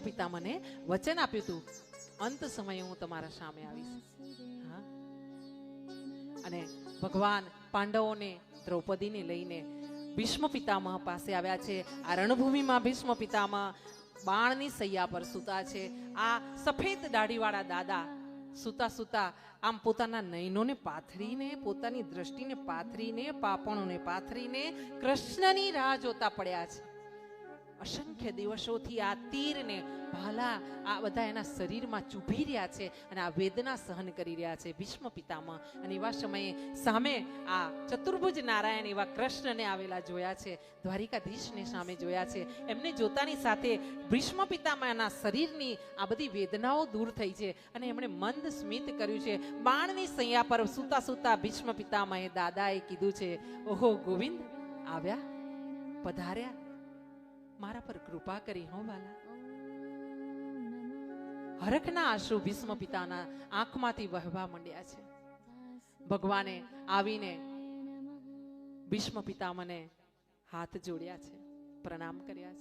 પિતા મને વચન આપ્યું હતું. અંત સમયે હું તમારા સામે આવીશ. અને ભગવાન પાંડવોને દ્રૌપદીને લઈને ભીષ્મ પિતામહ પાસે આવ્યા છે. આ રણભૂમિમાં ભીષ્મ પિતામહ બાણની સૈયા પર સૂતા છે. આ સફેદ દાઢીવાળા દાદા સૂતા સૂતા આમ પોતાના નયનોને પાથરીને, પોતાની દ્રષ્ટિને પાથરીને, પાપણોને પાથરીને કૃષ્ણની રાહ જોતા પડ્યા છે. અસંખ્ય દિવસોથી આ તીરને ભાલા આ બધા એના શરીરમાં ચૂભી રહ્યા છે અને આ વેદના સહન કરી રહ્યા છે ભીષ્મ પિતામાં અને એવા સમયે સામે આ ચતુર્ભુજ નારાયણ એવા કૃષ્ણને આવેલા જોયા છે, દ્વારિકાધીશને સામે જોયા છે. એમને જોતાની સાથે ભીષ્મ પિતામાના શરીરની આ બધી વેદનાઓ દૂર થઈ છે અને એમણે મંદ સ્મિત કર્યું છે. બાણની સૈયા પર સૂતા સૂતા ભીષ્મ પિતામહે દાદાએ કીધું છે, ઓહો, ગોવિંદ, આવ્યા? પધાર્યા? મારા પર કૃપા કરી હો બાલા. હરખના આંસુ ભીષ્મ પિતાના આંખમાંથી વહેવા માંડ્યા છે. ભગવાને આવીને ભીષ્મ પિતામને હાથ જોડ્યા છે પ્રણામ કર્યા છે.